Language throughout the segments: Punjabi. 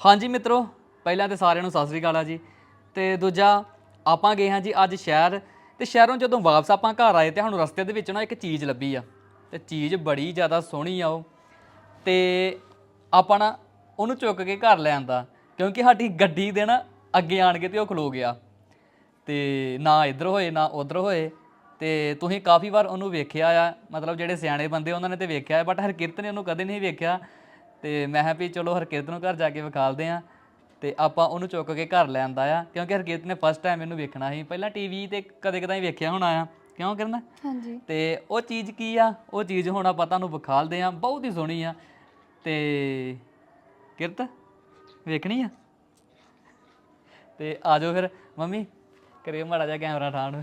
ਹਾਂਜੀ ਮਿੱਤਰੋ, ਪਹਿਲਾਂ ਤੇ ਸਾਰਿਆਂ ਨੂੰ ਸਤਿ ਸ੍ਰੀ ਅਕਾਲ ਆ ਜੀ। ਤੇ ਦੂਜਾ, ਆਪਾਂ ਗਏ ਹਾਂ ਜੀ ਅੱਜ ਸ਼ਹਿਰ। ਤੇ ਸ਼ਹਿਰੋਂ ਜਦੋਂ ਵਾਪਸ ਆਪਾਂ ਘਰ ਆਏ ਤੇ ਸਾਨੂੰ ਰਸਤੇ ਦੇ ਵਿੱਚ ਨਾ ਇੱਕ ਚੀਜ਼ ਲੱਭੀ ਆ। ਤੇ ਚੀਜ਼ ਬੜੀ ਜ਼ਿਆਦਾ ਸੋਹਣੀ ਆ ਉਹ। ਤੇ ਆਪਾਂ ਨਾ ਉਹਨੂੰ ਚੁੱਕ ਕੇ ਘਰ ਲੈ ਆਂਦਾ, ਕਿਉਂਕਿ ਸਾਡੀ ਗੱਡੀ ਦੇ ਨਾ ਅੱਗੇ ਆਣ ਕੇ ਤੇ ਉਹ ਖਲੋ ਗਿਆ। ਤੇ ਨਾ ਇੱਧਰ ਹੋਏ, ਨਾ ਉੱਧਰ ਹੋਏ। ਤੇ ਤੁਸੀਂ ਕਾਫੀ ਵਾਰ ਉਹਨੂੰ ਵੇਖਿਆ ਆ, ਮਤਲਬ ਜਿਹੜੇ ਸਿਆਣੇ ਬੰਦੇ ਉਹਨਾਂ ਨੇ ਤੇ ਵੇਖਿਆ ਬਟ ਹਰਕਿਰਤ ਨੇ ਉਹਨੂੰ ਕਦੇ ਨਹੀਂ ਵੇਖਿਆ। ਤੇ ਮੈਂ ਕਿਹਾ ਵੀ ਚਲੋ ਹਰਕਿਰਤ ਨੂੰ ਘਰ ਜਾ ਕੇ ਵਿਖਾਲਦੇ ਆ ਤੇ ਆਪਾਂ ਉਹਨੂੰ ਚੁੱਕ ਕੇ ਘਰ ਲੈ ਆਂਦਾ ਆ ਕਿਉਂਕਿ ਹਰਕਿਰਤ ਨੇ ਫਸਟ ਟਾਈਮ ਇਹਨੂੰ ਵੇਖਣਾ ਸੀ। ਪਹਿਲਾਂ ਟੀਵੀ ਤੇ ਕਦੇ ਕਦਾਈ ਵੇਖਿਆ ਹੋਣਾ ਆ। ਕਿਉਂ ਕਰਨਾ? ਹਾਂਜੀ। ਤੇ ਉਹ ਚੀਜ਼ ਕੀ ਆ? ਉਹ ਚੀਜ਼ ਹੁਣ ਆਪਾਂ ਤੁਹਾਨੂੰ ਵਿਖਾਲਦੇ ਆ ਬਹੁਤ ਹੀ ਸੋਹਣੀ ਆ। ਤੇ ਕਿਰਤ ਵੇਖਣੀ ਆ? ਤੇ ਆ ਜਾਓ ਫਿਰ ਮੰਮੀ ਕਰਿਓ ਮਾੜਾ ਜਿਹਾ ਕੈਮਰਾ ਠਾਣ।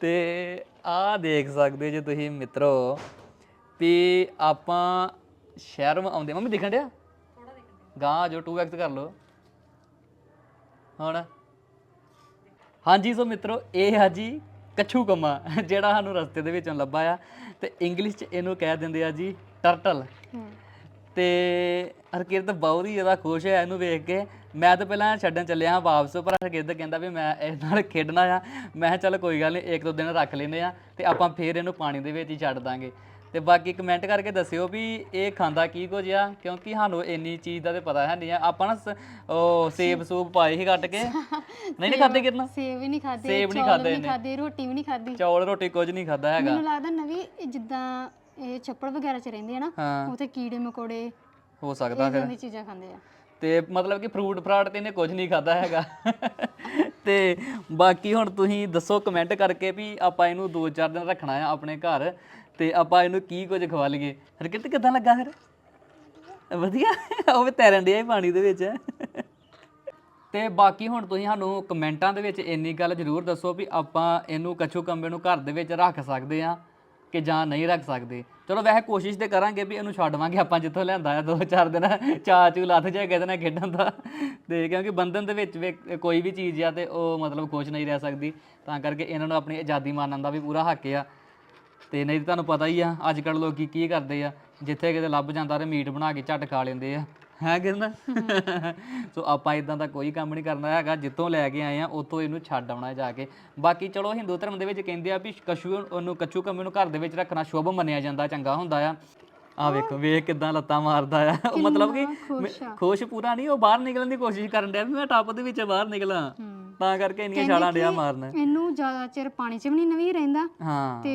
ਤੇ ਆ ਦੇਖ ਸਕਦੇ ਜੇ ਤੁਸੀਂ ਮਿੱਤਰੋ ਵੀ ਆਪਾਂ ਸ਼ਹਿਰ ਮਾ ਆਉਂਦੇ ਮੰਮੀ ਦਿਖਣ ਡਿਆ? ਗਾਂ ਜੋ 2x ਕਰ ਲਓ। ਹੁਣ? ਹਾਂਜੀ ਸੋ ਮਿੱਤਰੋ ਇਹ ਆ ਜੀ ਕੱਛੂ ਕੰਮਾ ਜਿਹੜਾ ਸਾਨੂੰ ਰਸਤੇ ਦੇ ਵਿੱਚੋਂ ਲੱਭਾ ਆ। ਤੇ ਇੰਗਲਿਸ਼ ਚ ਇਹਨੂੰ ਕਹਿ ਦਿੰਦੇ ਆ ਜੀ ਟਰਟਲ ਤੇ ਹਰਕਿਰਤ ਬਹੁਤ ਹੀ ਜ਼ਿਆਦਾ ਖੁਸ਼ ਹੈ ਇਹਨੂੰ ਵੇਖ ਕੇ। ਮੈਂ ਤਾਂ ਪਹਿਲਾਂ ਛੱਡਣ ਚੱਲਿਆ ਹਾਂ ਵਾਪਸ ਪਰ ਹਰਕਿਰਤ ਕਹਿੰਦਾ ਵੀ ਮੈਂ ਇਹ ਨਾਲ ਖੇਡਣਾ ਆ। ਮੈਂ ਕਿਹਾ ਚੱਲ ਕੋਈ ਗੱਲ ਨਹੀਂ ਇੱਕ ਦੋ ਦਿਨ ਰੱਖ ਲੈਨੇ ਆ ਤੇ ਆਪਾਂ ਫੇਰ ਇਹਨੂੰ ਪਾਣੀ ਦੇ ਵਿੱਚ ਹੀ ਛੱਡ ਦਾਂਗੇ। ਤੇ ਬਾਕੀ ਕਮੈਂਟ ਕਰਕੇ ਦੱਸਿਓ ਵੀ ਇਹ ਖਾਂਦਾ ਕੀ ਕੁਝ ਆ? ਕਿਉਂਕਿ ਸਾਨੂੰ ਇੰਨੀ ਚੀਜ਼ ਦਾ ਤੇ ਪਤਾ ਹੈ ਨਹੀਂ ਆ। ਆਪਾਂ ਨਾ ਸ- ਉਹ ਸੇਬ ਸੂਪ ਪਾਏ ਸੀ ਕੱਟ ਕੇ। ਨਹੀਂ ਨਹੀਂ ਖਾਦੇ ਕਿਰਨਾ ਸੇਬ ਵੀ ਨਹੀਂ ਖਾਦੇ ਸੇਬ ਨਹੀਂ ਖਾਧੇ ਖਾਦੇ ਰੋਟੀ ਵੀ ਨਹੀਂ ਖਾਦੀ ਚੌਲ ਰੋਟੀ ਕੁਝ ਨਹੀਂ ਖਾਦਾ ਹੈਗਾ। ਮੈਨੂੰ ਲੱਗਦਾ ਨਵੀਂ ਇਹ ਜਿੱਦਾਂ ਇਹ ਛੱਪੜ ਵਗੈਰਾ ਚ ਰਹਿੰਦੇ ਆ ਨਾ ਹਾਂ। ਉਥੇ ਕੀੜੇ ਮકોੜੇ ਹੋ ਸਕਦਾ ਇਦਾਂ ਦੀ ਚੀਜ਼ਾਂ ਖਾਂਦੇ ਆ। ਤੇ ਮਤਲਬ ਕਿ ਫਰੂਟ ਫਰਾਟ ਤੇ ਇਹਨੇ ਕੁਝ ਨਹੀਂ ਖਾਦਾ ਹੈਗਾ। ਤੇ ਬਾਕੀ ਹੁਣ ਤੁਸੀਂ ਦੱਸੋ ਕਮੈਂਟ ਕਰਕੇ ਵੀ ਆਪਾਂ ਇਹਨੂੰ 2-4 ਦਿਨ ਰੱਖਣਾ ਆ ਆਪਣੇ ਘਰ। ਤੇ ਆਪਾਂ ਇਹਨੂੰ ਕੀ ਕੁਝ ਖਵਾ ਲਈਏ? ਹਰਕਿਰਤ ਕਿਦਾਂ ਲੱਗਾ ਫਿਰ? ਵਧੀਆ। ਉਹ ਵੀ ਤੈਰਨ ਡਿਆ ਸੀ ਪਾਣੀ ਦੇ ਵਿੱਚ। ਤੇ ਬਾਕੀ ਹੁਣ ਤੁਸੀਂ ਸਾਨੂੰ ਕਮੈਂਟਾਂ ਦੇ ਵਿੱਚ ਇੰਨੀ ਗੱਲ ਜ਼ਰੂਰ ਦੱਸੋ ਵੀ ਆਪਾਂ ਇਹਨੂੰ ਕੱਛੂ ਕੰਬੇ ਨੂੰ ਘਰ ਦੇ ਵਿੱਚ ਰੱਖ ਸਕਦੇ ਆ ਕਿ ਜਾਂ ਨਹੀਂ ਰੱਖ ਸਕਦੇ। ਚਲੋ ਵੈਸੇ ਕੋਸ਼ਿਸ਼ ਤੇ ਕਰਾਂਗੇ ਵੀ ਇਹਨੂੰ ਛੱਡਵਾਂਗੇ, ਆਪਾਂ ਜਿੱਥੋਂ ਲਿਆਂਦਾ ਆ ਦੋ ਚਾਰ ਦਿਨ ਚਾਅ ਚੂ ਲੱਥ ਜਾਏ ਕਿਤੇ ਨਾ ਖੇਡਣ ਦਾ। ਤੇ ਕਿਉਂਕਿ ਬੰਧਨ ਦੇ ਵਿੱਚ ਵੀ ਕੋਈ ਵੀ ਚੀਜ਼ ਆ ਤੇ ਉਹ ਮਤਲਬ ਖੁਸ਼ ਨਹੀਂ ਰਹਿ ਸਕਦੀ। ਤਾਂ ਕਰਕੇ ਇਹਨਾਂ ਨੂੰ ਆਪਣੀ ਆਜ਼ਾਦੀ ਮਾਨਣ ਦਾ ਵੀ ਪੂਰਾ ਹੱਕ ਆ। ਤੇ ਨਹੀਂ ਤਾਂ ਤੁਹਾਨੂੰ ਪਤਾ ਹੀ ਆ ਅੱਜ ਕੱਲ ਲੋਕੀ ਕੀ ਕਰਦੇ ਆ ਜਿੱਥੇ ਕਿਤੇ ਲੱਭ ਜਾਂਦਾ ਤੇ ਮੀਟ ਬਣਾ ਕੇ ਝੱਟ ਖਾ ਲੈਂਦੇ ਆ। ਹੈ ਕਿੰਨਾ ਸੋ ਆਪਾਂ ਇਦਾਂ ਦਾ ਕੋਈ ਕੰਮ ਨਹੀਂ ਕਰਨਾ ਹੈਗਾ ਜਿੱਥੋਂ ਲੈ ਕੇ ਆਏ ਆ ਉੱਥੋਂ ਇਹਨੂੰ ਛੱਡ ਆਉਣਾ ਜਾ ਕੇ। ਬਾਕੀ ਚਲੋ ਹਿੰਦੂ ਧਰਮ ਦੇ ਵਿੱਚ ਕਹਿੰਦੇ ਆ ਵੀ ਕਛੂ ਉਹਨੂੰ ਕੱਚੂ ਕੰਮੇ ਨੂੰ ਘਰ ਦੇ ਵਿੱਚ ਰੱਖਣਾ ਸ਼ੁਭ ਮੰਨਿਆ ਜਾਂਦਾ ਚੰਗਾ ਹੁੰਦਾ ਆ। ਆ ਵੇਖੋ ਵੇਖ ਕਿਦਾਂ ਲੱਤਾਂ ਮਾਰਦਾ ਆ। ਉਹ ਮਤਲਬ ਕਿ ਖੁਸ਼ ਪੂਰਾ ਨਹੀਂ ਉਹ ਬਾਹਰ ਨਿਕਲਣ ਦੀ ਕੋਸ਼ਿਸ਼ ਕਰਨ ਡਿਆ ਵੀ ਮੈਂ ਟੱਪ ਦੇ ਵਿੱਚ ਬਾਹਰ ਨਿਕਲਾਂ। ਤਾਂ ਕਰਕੇ ਇੰਨੀਆਂ ਛਾਲਾਂ ਡਿਆ ਮਾਰਨ। ਇਹਨੂੰ ਜ਼ਿਆਦਾ ਚਿਰ ਪਾਣੀ 'ਚ ਵੀ ਨਹੀਂ ਨਵੀਂ ਰਹਿੰਦਾ ਹਾਂ। ਤੇ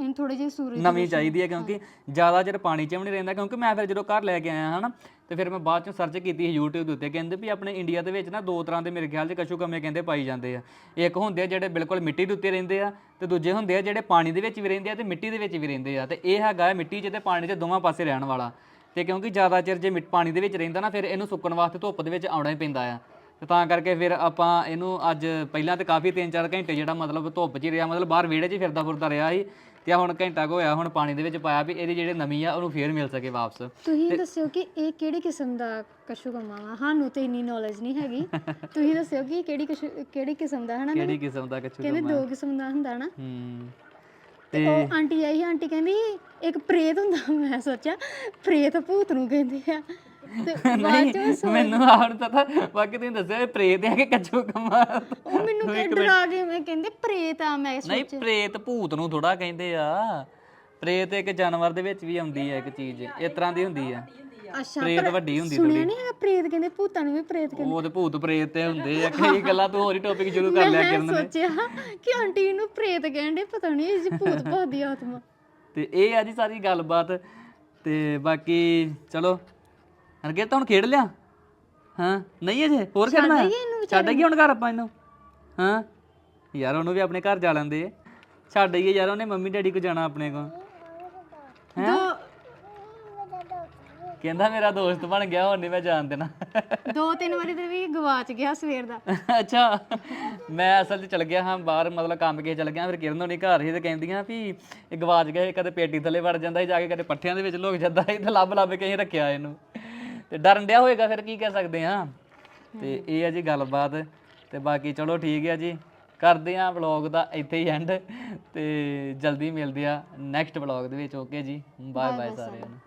ਇਹਨੂੰ ਥੋੜੇ ਜਿਹੇ ਸੂਰਜ ਨਵੀਂ ਚਾਹੀਦੀ ਹੈ ਕਿਉਂਕਿ ਜ਼ਿਆਦਾ ਚਿਰ ਪਾਣੀ 'ਚ ਵੀ ਨਹੀਂ ਰਹਿੰਦਾ ਕਿਉਂਕਿ ਮੈਂ ਫਿਰ ਜਦੋਂ ਘਰ ਲੈ ਕੇ ਆਇਆ ਹਨਾ ਤੇ ਫਿਰ ਮੈਂ ਬਾਅਦ ਚ ਸਰਚ ਕੀਤੀ ਸੀ YouTube ਦੇ ਉੱਤੇ ਕਹਿੰਦੇ ਵੀ ਆਪਣੇ ਇੰਡੀਆ ਦੇ ਵਿੱਚ ਨਾ ਦੋ ਤਰ੍ਹਾਂ ਦੇ ਮੇਰੇ ਖਿਆਲ 'ਚ ਕਛੂ ਕੰਮੇ ਕਹਿੰਦੇ ਪਾਈ ਜਾਂਦੇ ਆ। ਇੱਕ ਹੁੰਦੇ ਆ ਜਿਹੜੇ ਬਿਲਕੁਲ ਮਿੱਟੀ ਦੇ ਉੱਤੇ ਰਹਿੰਦੇ ਆ ਤੇ ਦੂਜੇ ਹੁੰਦੇ ਆ ਜਿਹੜੇ ਪਾਣੀ ਦੇ ਵਿੱਚ ਵੀ ਰਹਿੰਦੇ ਆ ਤੇ ਮਿੱਟੀ ਦੇ ਵਿੱਚ ਵੀ ਰਹਿੰਦੇ ਆ। ਤੇ ਇਹ ਹੈਗਾ ਹੈ ਮਿੱਟੀ 'ਚ ਤੇ ਪਾਣੀ 'ਚ ਦੋਵਾਂ ਪਾਸੇ ਰਹਿਣ ਵਾਲਾ। ਤੇ ਕਿਉਂਕਿ ਜ਼ਿਆਦਾ ਚਿਰ ਜੇ ਮਿੱਟ ਪਾਣੀ ਦੇ ਵਿੱਚ ਰਹਿੰਦਾ ਨਾ ਫਿਰ ਇਹਨੂੰ ਸੁੱਕਣ ਵਾਸਤੇ ਧੁੱਪ ਦੇ ਵਿੱਚ ਆਉਣਾ ਹੀ ਪੈਂਦਾ ਆ। ਤੇ ਤਾਂ ਕਰਕੇ ਫਿਰ ਆਪਾਂ ਇਹਨੂੰ ਅੱਜ ਪਹਿਲਾਂ ਤੇ ਕਾਫੀ 3-4 ਘੰਟੇ ਜਿਹੜਾ ਮਤਲਬ ਧੁੱਪ 'ਚ ਹੀ ਰਿਹਾ ਮਤਲਬ ਬਾਹਰ ਵਿਹੜੇ 'ਚ ਹੀ ਫਿਰਦਾ ਫੁਰਦਾ ਰਿਹਾ ਸੀ ਤੇ ਆਹ ਹੁਣ ਘੰਟਾ ਕੁ ਹੋਇਆ ਹੁਣ ਪਾਣੀ ਦੇ ਵਿੱਚ ਪਾਇਆ ਵੀ ਇਹਦੀ ਜਿਹੜੇ ਨਮੀ ਆ ਉਹਨੂੰ ਫੇਰ ਮਿਲ ਸਕੇ ਵਾਪਸ। ਤੁਸੀਂ ਦੱਸਿਓ ਕਿ ਇਹ ਕਿਹੜੀ ਕਿਸਮ ਦਾ ਕਸ਼ੂ ਕੰਮਾ ਵਾ? ਸਾਨੂੰ ਤੇ ਇੰਨੀ ਨੌਲੇਜ ਨਹੀਂ ਹੈਗੀ। ਤੁਸੀਂ ਦੱਸਿਓ ਕਿ ਇਹ ਕਿਹੜੀ ਕਸ਼ੂ- ਕਿਹੜੀ ਕਿਸਮ ਦਾ ਹਨਾ? ਕਿਹੜੀ ਕਿਸਮ ਦਾ ਕਹਿੰਦੇ ਦੋ ਕਿਸਮ ਦਾ ਹੁੰਦਾ ਨਾ ਹੂੰ। ਤੇ ਉਹ ਆਂਟੀ ਆਈ ਆਂਟੀ ਕਹਿੰਦੀ ਇੱਕ ਪ੍ਰੇਤ ਹੁੰਦਾ ਮੈਂ ਸੋਚਿਆ ਪ੍ਰੇਤ ਭੂਤ ਨੂੰ ਕਹਿੰਦੇ ਆ। ਤੇ ਬਾਅਦ ਚ ਮੈਂ ਸੋਚ- ਮੈਨੂੰ ਆਉਣ ਪਤਾ ਬਾਕੀ ਤੁਸੀਂ ਦੱਸਿਆ ਇਹ ਪ੍ਰੇਤ ਹੈ ਕਿ ਕੱਛੂ ਕੰਮਾ ਉਹ ਮੈਨੂੰ ਕਿ ਡਰਾ ਕੇ ਮੈਂ ਕਹਿੰਦੇ ਪ੍ਰੇਤ ਆ ਮੈਂ ਨਹੀਂ ਪ੍ਰੇਤ ਭੂਤ ਨੂੰ ਥੋੜਾ ਕਹਿੰਦੇ ਆ। ਪ੍ਰੇਤ ਇੱਕ ਜਾਨਵਰ ਦੇ ਵਿੱਚ ਵੀ ਆਉਂਦੀ ਹੈ ਇੱਕ ਚੀਜ਼ ਇਸ ਤਰ੍ਹਾਂ ਦੀ ਹੁੰਦੀ ਆ। ਅੱਛਾ ਪ੍ਰੇਤ ਵੱਡੀ ਹੁੰਦੀ ਸੁਣਿਆ ਨਹੀਂ ਹੈਗਾ ਪ੍ਰੇਤ ਕਹਿੰਦੇ ਭੂਤਾਂ ਨੂੰ ਵੀ ਪ੍ਰੇਤ ਕਹਿੰਦੇ। ਉਹ ਤੇ ਭੂਤ ਪ੍ਰੇਤ ਤੇ ਹੁੰਦੇ ਆ ਕਈ ਗੱਲਾਂ ਤੂੰ ਹੋਰ ਹੀ ਟੌਪਿਕ ਸ਼ੁਰੂ ਕਰ ਲਿਆ ਕਿਰਨ ਨੇ ਸੋਚਿਆ ਕਿ ਆਂਟੀ ਨੂੰ ਪ੍ਰੇਤ ਕਹਿੰਦੇ ਪਤਾ ਨਹੀਂ ਇਹ ਜੀ ਭੂਤ ਭਾਤ ਦੀ ਆਤਮਾ। ਤੇ ਇਹ ਆ ਜੀ ਸਾਰੀ ਗੱਲਬਾਤ ਤੇ ਬਾਕੀ ਚਲੋ ਹਰਗੇ ਤਾਂ ਹੁਣ ਖੇਡ ਲਿਆ? ਹਾਂ ਨਹੀਂ ਅਜੇ? ਹੋਰ ਖੇਡਣਾ? ਹੈ? ਛੱਡ ਗਈ ਹੁਣ ਘਰ ਆਪਾਂ ਇਹਨੂੰ? ਹਾਂ ਯਾਰ ਉਹਨੂੰ ਵੀ ਆਪਣੇ ਘਰ ਜਾ ਲੈਂਦੇ ਛੱਡ ਗਈ ਯਾਰ ਉਹਨੇ ਮੰਮੀ ਡੈਡੀ ਕੋ ਜਾਣਾ ਆਪਣੇ ਕੋ ਕਹਿੰਦਾ ਮੇਰਾ ਦੋਸਤ ਬਣ ਗਿਆ ਹੁਣ ਨਹੀਂ ਮੈਂ ਜਾਣ ਦੇਣਾ। ਦੋ ਤਿੰਨ ਵਾਰੀ ਤੇ ਵੀ ਗਵਾਚ ਗਿਆ ਸਵੇਰ ਦਾ। ਅੱਛਾ ਮੈਂ ਅਸਲ 'ਚ ਚਲ ਗਿਆ ਹਾਂ ਬਾਹਰ ਮਤਲਬ ਕੰਮ ਕੇ ਚਲ ਗਿਆ ਫਿਰ ਕਿਰਨ ਹੋਣੀ ਘਰ ਸੀ ਤੇ ਕਹਿੰਦੀਆਂ ਵੀ ਇਹ ਗਵਾਚ ਗਏ ਕਦੇ ਪੇਟੀ ਥੱਲੇ ਵੜ ਜਾਂਦਾ ਸੀ ਜਾ ਕੇ ਕਦੇ ਪੱਠਿਆਂ ਦੇ ਵਿੱਚ ਲੁਕ ਜਾਂਦਾ ਸੀ ਤੇ ਲੱਭ ਲੱਭ ਕੇ ਅਸੀਂ ਰੱਖਿਆ ਇਹਨੂੰ। ਤੇ ਡਰਨ ਡਿਆ ਹੋਏਗਾ ਫਿਰ ਕੀ ਕਹਿ ਸਕਦੇ ਹਾਂ ਤੇ ਇਹ ਆ ਜੀ ਗੱਲਬਾਤ ਤੇ ਬਾਕੀ ਚਲੋ ਠੀਕ ਹੈ ਜੀ। ਕਰਦੇ ਆ ਵਲੌਗ ਦਾ ਇੱਥੇ ਹੀ ਐਂਡ ਤੇ ਜਲਦੀ ਮਿਲਦੇ ਆ ਨੈਕਸਟ ਵਲੌਗ ਦੇ ਵਿੱਚ ਓਕੇ ਜੀ? ਬਾਏ ਬਾਏ ਸਾਰਿਆਂ ਨੂੰ।